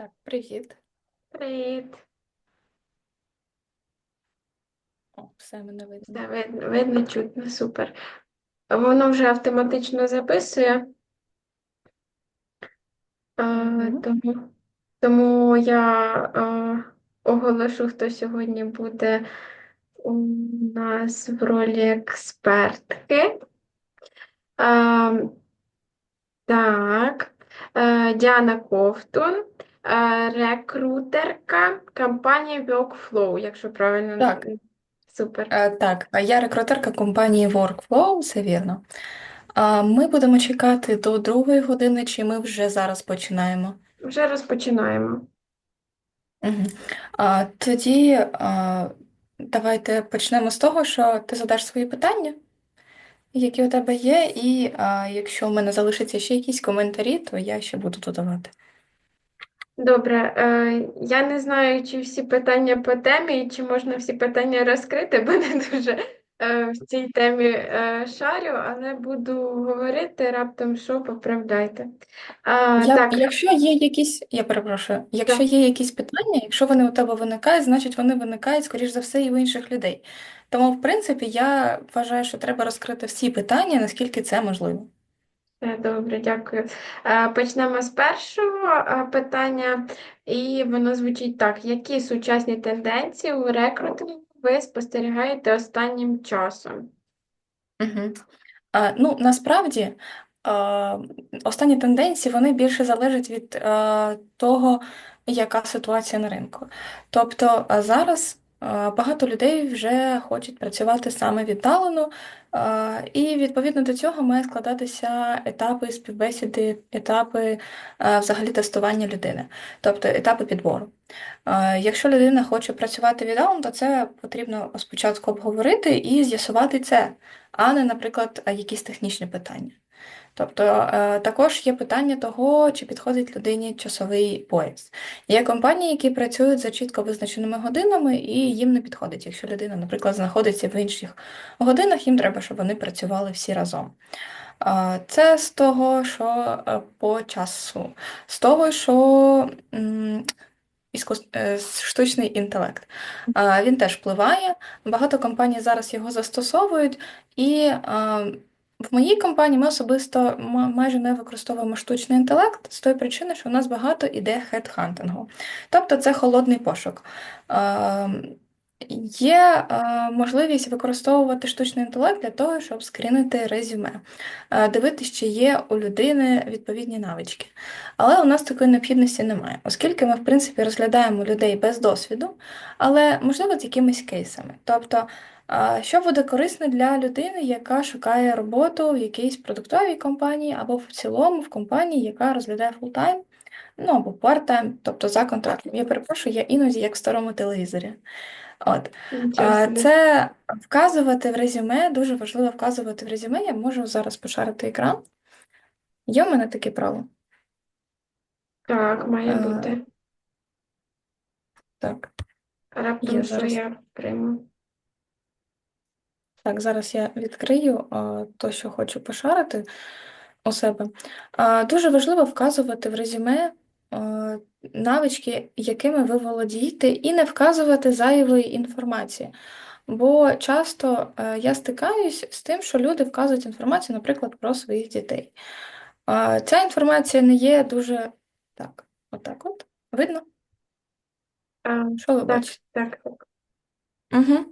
Так, привіт. Привіт. О, все мене видно. Да, видно, видно, чутно, супер. Воно вже автоматично записує. Мгм. тому, тому я а, оголошу, хто сьогодні буде у нас в ролі експертки. А, так, Е, Діана Ковтун, е, рекрутерка компанії Workflow, якщо правильно. Так. Супер. Е, так, я рекрутерка компанії Workflow, це вірно. А ми будемо чекати до другої години, чи ми вже зараз починаємо? Вже розпочинаємо. Угу. А, тоді а, давайте почнемо з того, що ти задаш свої питання, які у тебе є, і а, якщо в мене залишаться ще якісь коментарі, то я ще буду додавати. Добре, е, я не знаю, чи всі питання по темі, і чи можна всі питання розкрити, бо не дуже е, в цій темі е, шарю, але буду говорити раптом, що поправдайте. А, Я, так, якщо є якісь, я перепрошую, якщо є якісь питання, якщо вони у тебе виникають, значить вони виникають, скоріш за все, і у інших людей. Тому, в принципі, я вважаю, що треба розкрити всі питання, наскільки це можливо. Все добре, дякую. Е, Почнемо з першого е, питання, і воно звучить так: які сучасні тенденції у рекрутингу ви спостерігаєте останнім часом? Угу. Ну, насправді, останні тенденції вони більше залежать від того, яка ситуація на ринку. Тобто зараз багато людей вже хочуть працювати саме віддалено, і відповідно до цього має складатися етапи співбесіди, етапи взагалі тестування людини, тобто етапи підбору. Якщо людина хоче працювати віддалено, то це потрібно спочатку обговорити і з'ясувати це а не, наприклад, якісь технічні питання. Тобто е, також є питання того, чи підходить людині часовий пояс. Є компанії, які працюють за чітко визначеними годинами, і їм не підходить. Якщо людина, наприклад, знаходиться в інших годинах, їм треба, щоб вони працювали всі разом. Е, Це з того, що е, по часу, з того, що штучний інтелект. Він теж впливає. Багато компаній зараз його застосовують, і в моїй компанії ми особисто ма- майже не використовуємо штучний інтелект з тої причини, що у нас багато іде хедхантингу. Тобто це холодний пошук. Е, Є е, можливість використовувати штучний інтелект для того, щоб скрінити резюме, е, дивитися, чи є у людини відповідні навички. Але у нас такої необхідності немає, оскільки ми, в принципі, розглядаємо людей без досвіду, але можливо з якимись кейсами. Тобто, а, що буде корисно для людини, яка шукає роботу в якійсь продуктовій компанії або в цілому в компанії, яка розглядає фултайм, ну або парттайм, тобто за контрактом. Я перепрошую, я іноді як в старому телевізорі. От. Нічого собі. Це вказувати в резюме, дуже важливо вказувати в резюме. Я можу зараз пошарити екран. Є в мене таке право. Так, має Е, бути. Так. Раптом Є що зараз. я прийму. Так, зараз я відкрию а, то, що хочу пошарити у себе. А, Дуже важливо вказувати в резюме навички, якими ви володієте, і не вказувати зайвої інформації. Бо часто е, я стикаюсь з тим, що люди вказують інформацію, наприклад, про своїх дітей. Ця інформація не є дуже так, отак от. Видно? А, Що ви так, бачите? так, так. Угу.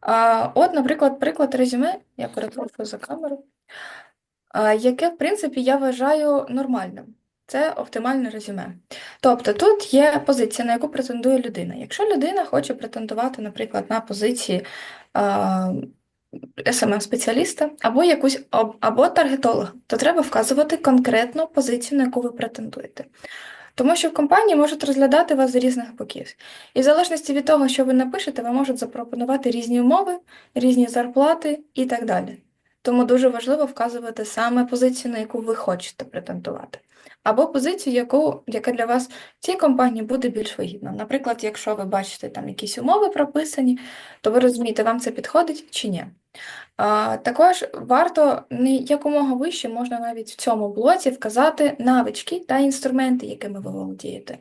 А, от, наприклад, приклад резюме, я перепрошую за камеру, яке, в принципі, я вважаю нормальним. Це оптимальне резюме. Тобто тут є позиція, на яку претендує людина. Якщо людина хоче претендувати, наприклад, на позиції СММ-спеціаліста або якусь або таргетолога, то треба вказувати конкретну позицію, на яку ви претендуєте. Тому що в компанії можуть розглядати вас з різних боків. І в залежності від того, що ви напишете, вам можуть запропонувати різні умови, різні зарплати і так далі. Тому дуже важливо вказувати саме позицію, на яку ви хочете претендувати. Або позицію, яку, яка для вас в цій компанії буде більш вигідна. Наприклад, якщо ви бачите там якісь умови прописані, то ви розумієте, вам це підходить чи ні. Також варто якомога вище можна навіть в цьому блоці вказати навички та інструменти, якими ви володієте.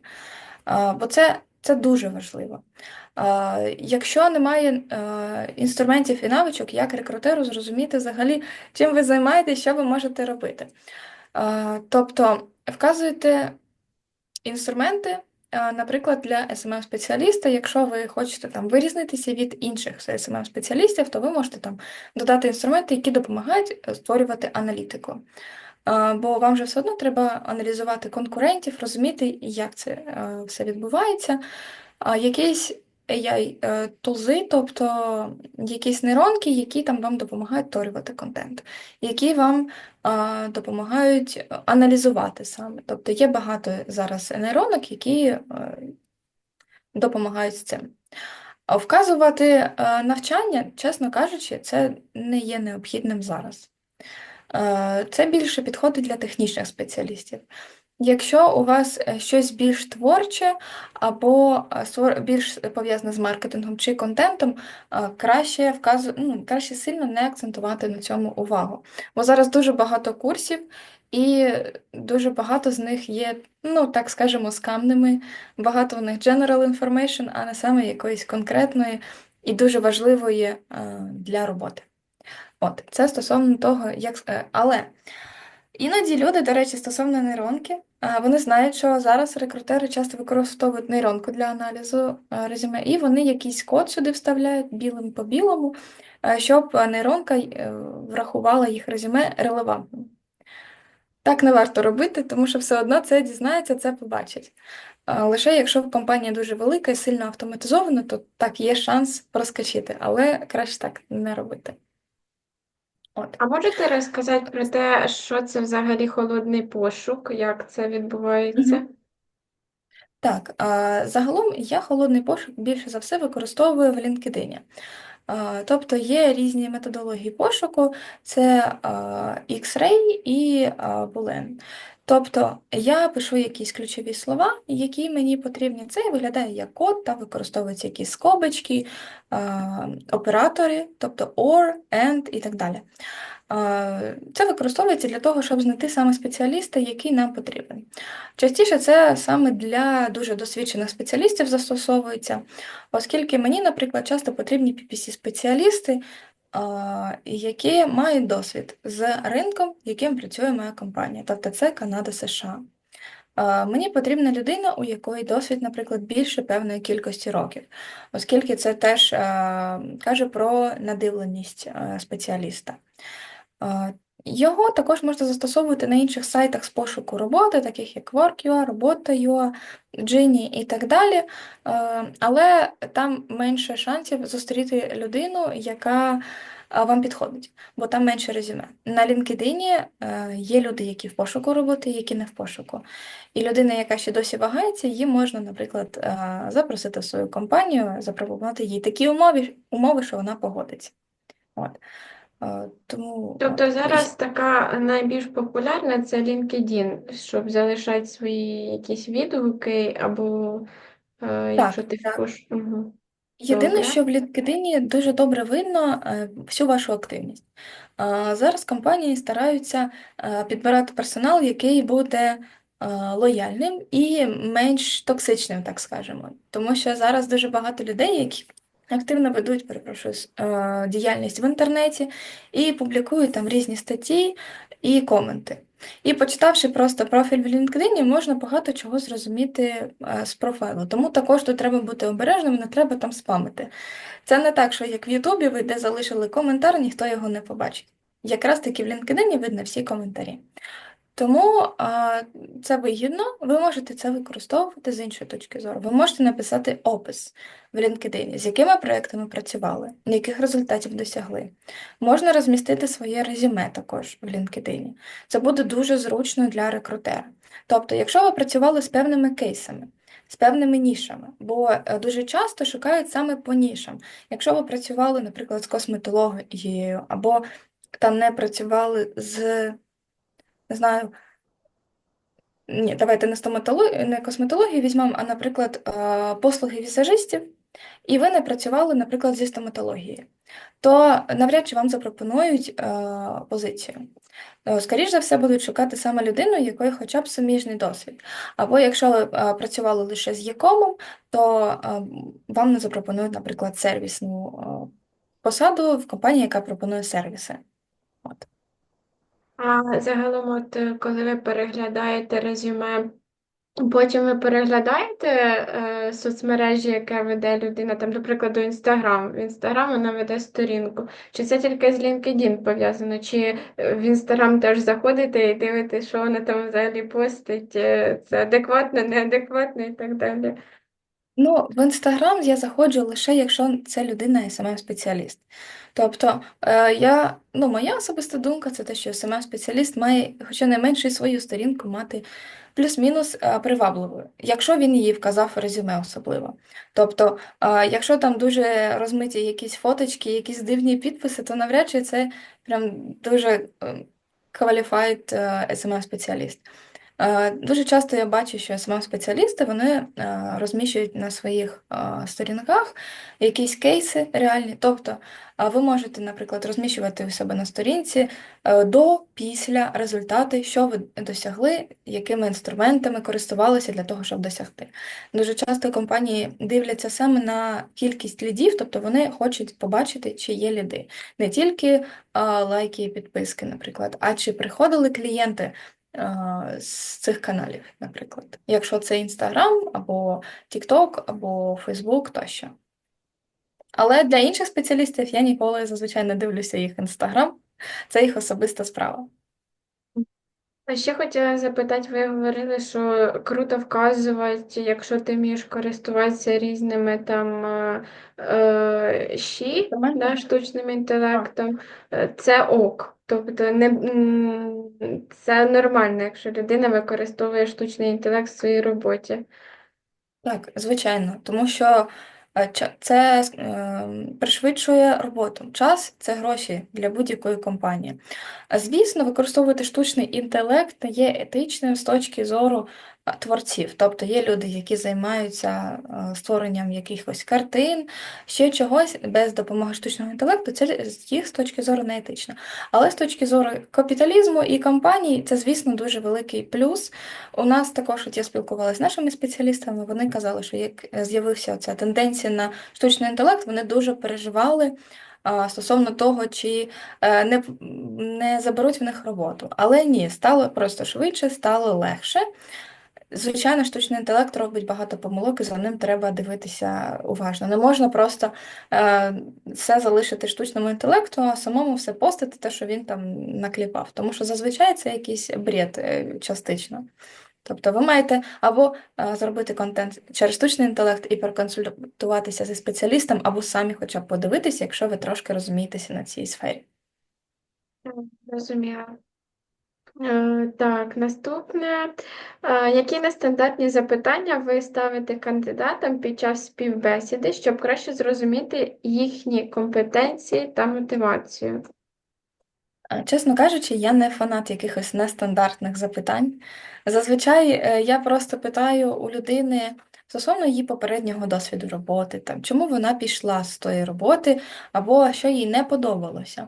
Бо це, це дуже важливо. Якщо немає інструментів і навичок, як рекрутеру зрозуміти взагалі, чим ви займаєтесь, що ви можете робити. Тобто вказуєте інструменти, наприклад, для SMM-спеціаліста, якщо ви хочете там вирізнитися від інших SMM-спеціалістів, то ви можете там додати інструменти, які допомагають е, створювати аналітику. Бо вам же все одно треба аналізувати конкурентів, розуміти, як це е, все відбувається. А якісь AI е, тобто якісь нейронки, які там вам допомагають створювати контент, які вам а, допомагають аналізувати саме. Тобто є багато зараз нейронок, які е, допомагають з цим. А вказувати е, навчання, чесно кажучи, це не є необхідним зараз. Е, Це більше підходить для технічних спеціалістів. Якщо у вас е, щось більш творче або е, більш пов'язане з маркетингом чи контентом, е, краще вказу... ну, краще сильно не акцентувати на цьому увагу. Бо зараз дуже багато курсів, і дуже багато з них є, ну так скажемо, скамними. Багато в них general information, а не саме якоїсь конкретної і дуже важливої для роботи. От, це стосовно того, як. Але іноді люди, до речі, стосовно нейронки, вони знають, що зараз рекрутери часто використовують нейронку для аналізу резюме, і вони якийсь код сюди вставляють білим по білому, щоб нейронка е, врахувала їх резюме релевантним. Так не варто робити, тому що все одно це дізнається, це побачить. Лише якщо компанія дуже велика і сильно автоматизована, то так є шанс проскочити, але краще так не робити. От. А можете розказати про те, що це взагалі холодний пошук, як це відбувається? Так, а, загалом я холодний пошук більше за все використовую в LinkedIn. Тобто є різні методології пошуку, це X-Ray і Boolean. Тобто я пишу якісь ключові слова, які мені потрібні. Це виглядає як код, та використовуються якісь скобочки, оператори, тобто OR, AND і так далі. Це використовується для того, щоб знайти саме спеціаліста, який нам потрібен. Частіше це саме для дуже досвідчених спеціалістів застосовується, оскільки мені, наприклад, часто потрібні PPC-спеціалісти, які мають досвід з ринком, яким працює моя компанія, тобто це Канада, США. Мені потрібна людина, у якої досвід, наприклад, більше певної кількості років, оскільки це теж каже про надивленість спеціаліста. Його також можна застосовувати на інших сайтах з пошуку роботи, таких як Work.ua, Робота.ua, Gini і так далі. Е, Але там менше шансів зустріти людину, яка е, вам підходить, бо там менше резюме. На LinkedIn е, є люди, які в пошуку роботи, які не в пошуку. І людина, яка ще досі вагається, її можна, наприклад, запросити в свою компанію, запропонувати їй такі умови, умови, що вона погодиться. От. Тому Тобто зараз така найбільш популярна це LinkedIn, щоб залишати свої якісь відгуки, або е, якщо ти так. Угу. Єдине, що в LinkedIn дуже добре видно е, всю вашу активність. Зараз компанії стараються е, підбирати персонал, який буде е, лояльним і менш токсичним, так скажемо. Тому що зараз дуже багато людей, які активно ведуть, перепрошую, діяльність в інтернеті і публікують там різні статті і коменти. І почитавши просто профіль в LinkedIn, можна багато чого зрозуміти з профайлу. Тому також тут треба бути обережним, не треба там спамити. Це не так, що як в Ютубі ви де залишили коментар, ніхто його не побачить. Якраз таки в LinkedIn видно всі коментарі. Тому а, це вигідно, ви можете це використовувати з іншої точки зору. Ви можете написати опис в LinkedIn, з якими проектами працювали, яких результатів досягли. Можна розмістити своє резюме також в LinkedIn. Це буде дуже зручно для рекрутера. Тобто, якщо ви працювали з певними кейсами, з певними нішами, бо е, дуже часто шукають саме по нішам. Якщо ви працювали, наприклад, з косметологією, або там не працювали з, не знаю, ні, давайте не стоматологію, не косметологію візьмемо, а, наприклад, е, послуги візажистів, і ви не працювали, наприклад, зі стоматологією, то навряд чи вам запропонують е, позицію. Е, Скоріш за все, будуть шукати саме людину, якої хоча б суміжний досвід. Або якщо ви працювали лише з Якомом, то вам не запропонують, наприклад, сервісну посаду в компанії, яка пропонує сервіси. От. А загалом, от коли ви переглядаєте резюме, потім ви переглядаєте е, соцмережі, яке веде людина, там, до прикладу, Інстаграм. В Інстаграм вона веде сторінку. Чи це тільки з LinkedIn пов'язано? Чи в Інстаграм теж заходите і дивитесь, що вона там взагалі постить? е, Це адекватно, неадекватно і так далі? Ну, в Інстаграм я заходжу лише, якщо це людина SMM-спеціаліст. Тобто, е, я, ну, моя особиста думка це те, що SMM-спеціаліст має, хоча найменше свою сторінку мати плюс-мінус е, привабливою, якщо він її вказав в резюме особливо. Тобто, е, якщо там дуже розмиті якісь фоточки, якісь дивні підписи, то навряд чи це прям дуже е, qualified е, SMM-спеціаліст. Е, Дуже часто я бачу, що SMM-спеціалісти вони е, розміщують на своїх е, сторінках якісь кейси реальні. Тобто е, ви можете, наприклад, розміщувати у себе на сторінці е, до, після результати, що ви досягли, якими інструментами користувалися для того, щоб досягти. Дуже часто компанії дивляться саме на кількість лідів, тобто вони хочуть побачити, чи є ліди. Не тільки е, лайки і підписки, наприклад, а чи приходили клієнти е, з цих каналів, наприклад. Якщо це Інстаграм або TikTok, або Фейсбук тощо. Але для інших спеціалістів я ніколи зазвичай не дивлюся їх Інстаграм, це їх особиста справа. А ще хотіла запитати, ви говорили, що круто вказувати, якщо ти вмієш користуватися різними там е, е, щі, да, штучним інтелектом, е, це ок. Тобто не, м, це нормально, якщо людина використовує штучний інтелект в своїй роботі. Так, звичайно, тому що це е, пришвидшує роботу. Час це гроші для будь-якої компанії. Звісно, використовувати штучний інтелект є етичним з точки зору творців. Тобто є люди, які займаються е, створенням якихось картин, ще чогось без допомоги штучного інтелекту, це їх з точки зору не етично. Але з точки зору капіталізму і компаній, це, звісно, дуже великий плюс. У нас також, от я спілкувалася з нашими спеціалістами, вони казали, що як з'явився ця тенденція на штучний інтелект, вони дуже переживали стосовно того, чи е, не, не заберуть в них роботу. Але ні, стало просто швидше, стало легше. Звичайно, штучний інтелект робить багато помилок, і за ним треба дивитися уважно. Не можна просто е, все залишити штучному інтелекту, а самому все постити, те, що він там накліпав. Тому що зазвичай це якийсь бред е, частично. Тобто ви маєте або е, зробити контент через штучний інтелект і проконсультуватися зі спеціалістом, або самі хоча б подивитися, якщо ви трошки розумієтеся на цій сфері. Розумію. Е, Так, наступне. Е, Які нестандартні запитання ви ставите кандидатам під час співбесіди, щоб краще зрозуміти їхні компетенції та мотивацію? Е, Чесно кажучи, я не фанат якихось нестандартних запитань. Зазвичай я просто питаю у людини стосовно її попереднього досвіду роботи, там, чому вона пішла з тої роботи, або що їй не подобалося.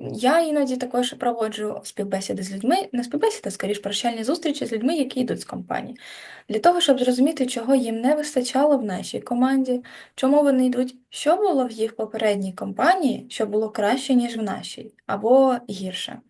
Я іноді також проводжу співбесіди з людьми, не співбесіди, скоріш прощальні зустрічі з людьми, які йдуть з компанії, для того, щоб зрозуміти, чого їм не вистачало в нашій команді, чому вони йдуть, що було в їх попередній компанії, що було краще, ніж в нашій, або гірше.